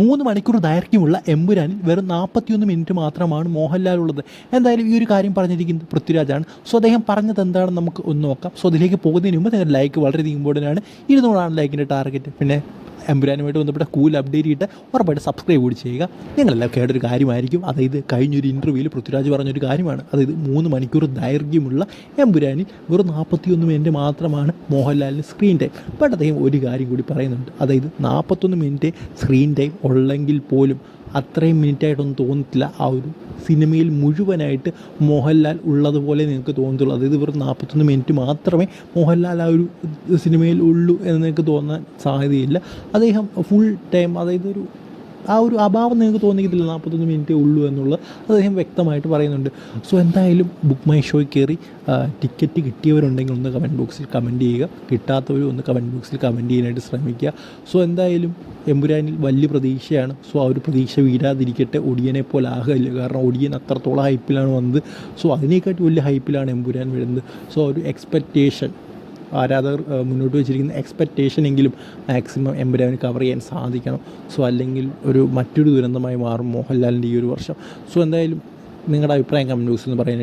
മൂന്ന് മണിക്കൂർ ദൈർഘ്യമുള്ള എമ്പുരാനിൽ വെറും നാൽപ്പത്തിയൊന്ന് മിനിറ്റ് മാത്രമാണ് മോഹൻലാൽ ഉള്ളത് എന്തായാലും ഈ ഒരു കാര്യം പറഞ്ഞിരിക്കുന്നത് പൃഥ്വിരാജാണ്. സോ അദ്ദേഹം പറഞ്ഞത് എന്താണെന്ന് നമുക്ക് ഒന്ന് നോക്കാം. സോ അതിലേക്ക് പോകുന്നതിന് മുമ്പ് നിങ്ങളുടെ ലൈക്ക് വളരെയധികം ഇമ്പോർട്ടന്റ് ആണ്. ഇരുന്നൂറാണ് ലൈക്കിന്റെ ടാർഗറ്റ് പിന്നെ എമ്പുരാനുമായിട്ട് ബന്ധപ്പെട്ട കൂൽ അപ്ഡേറ്റ് ചെയ്തിട്ട് ഉറപ്പായിട്ട് സബ്സ്ക്രൈബ് കൂടി ചെയ്യുക. നിങ്ങളെല്ലാം കേട്ടൊരു കാര്യമായിരിക്കും. അതായത് കഴിഞ്ഞൊരു ഇന്റർവ്യൂവിൽ പൃഥ്വിരാജ് പറഞ്ഞൊരു കാര്യമാണ്. അതായത് മൂന്ന് മണിക്കൂർ ദൈർഘ്യമുള്ള എമ്പുരാനിൽ വെറും നാൽപ്പത്തിയൊന്ന് മിനിറ്റ് മാത്രമാണ് മോഹൻലാലിന്റെ സ്ക്രീൻ ടൈം ബട്ട് അദ്ദേഹം ഒരു കാര്യം കൂടി പറയുന്നുണ്ട്. അതായത് നാൽപ്പത്തൊന്ന് മിനിറ്റ് സ്ക്രീൻ ടൈം ഉള്ളെങ്കിൽ പോലും അത്രയും മിനിറ്റായിട്ടൊന്നും തോന്നത്തില്ല ആ ഒരു സിനിമയിൽ മുഴുവനായിട്ട് മോഹൻലാൽ ഉള്ളതുപോലെ നിങ്ങൾക്ക് തോന്നത്തുള്ളൂ. അതായത് വെറും നാൽപ്പത്തൊന്ന് മിനിറ്റ് മാത്രമേ മോഹൻലാൽ ആ ഒരു സിനിമയിൽ ഉള്ളൂ എന്ന് നിങ്ങൾക്ക് തോന്നാൻ സാധ്യതയില്ല. അദ്ദേഹം ഫുൾ ടൈം അതായത് ഒരു ആ ഒരു അഭാവം നിങ്ങൾക്ക് തോന്നിക്കത്തില്ല നാൽപ്പത്തൊന്ന് മിനിറ്റേ ഉള്ളൂ എന്നുള്ളത് അദ്ദേഹം വ്യക്തമായിട്ട് പറയുന്നുണ്ട്. സോ എന്തായാലും ബുക്ക് മൈ ഷോയിൽ കയറി ടിക്കറ്റ് കിട്ടിയവരുണ്ടെങ്കിൽ ഒന്ന് കമന്റ് ബോക്സിൽ കമന്റ് ചെയ്യുക. കിട്ടാത്തവരും ഒന്ന് കമന്റ് ബോക്സിൽ കമന്റ് ചെയ്യാനായിട്ട് ശ്രമിക്കുക. സോ എന്തായാലും എമ്പുരാനിൽ വലിയ പ്രതീക്ഷയാണ്. സോ ആ ഒരു പ്രതീക്ഷ വീഴാതിരിക്കട്ടെ. ഒടിയനെ പോലെ ആകില്ല? കാരണം ഒടിയൻ അത്രത്തോളം ഹൈപ്പിലാണ് വന്നത്. സോ അതിനേക്കാട്ടി വലിയ ഹൈപ്പിലാണ് എമ്പുരാൻ വരുന്നത്. സോ ഒരു എക്സ്പെക്റ്റേഷൻ ആരാധകർ മുന്നോട്ട് വെച്ചിരിക്കുന്ന എക്സ്പെക്റ്റേഷൻ എങ്കിലും മാക്സിമം എമ്പുരാന് കവർ ചെയ്യാൻ സാധിക്കണം. സോ അല്ലെങ്കിൽ ഒരു മറ്റൊരു ദുരന്തമായി മാറും മോഹൻലാലിന്റെ ഈ ഒരു വർഷം. സോ എന്തായാലും നിങ്ങളുടെ അഭിപ്രായം കമന്റ് ബോക്സിൽ നിന്ന് പറയാൻ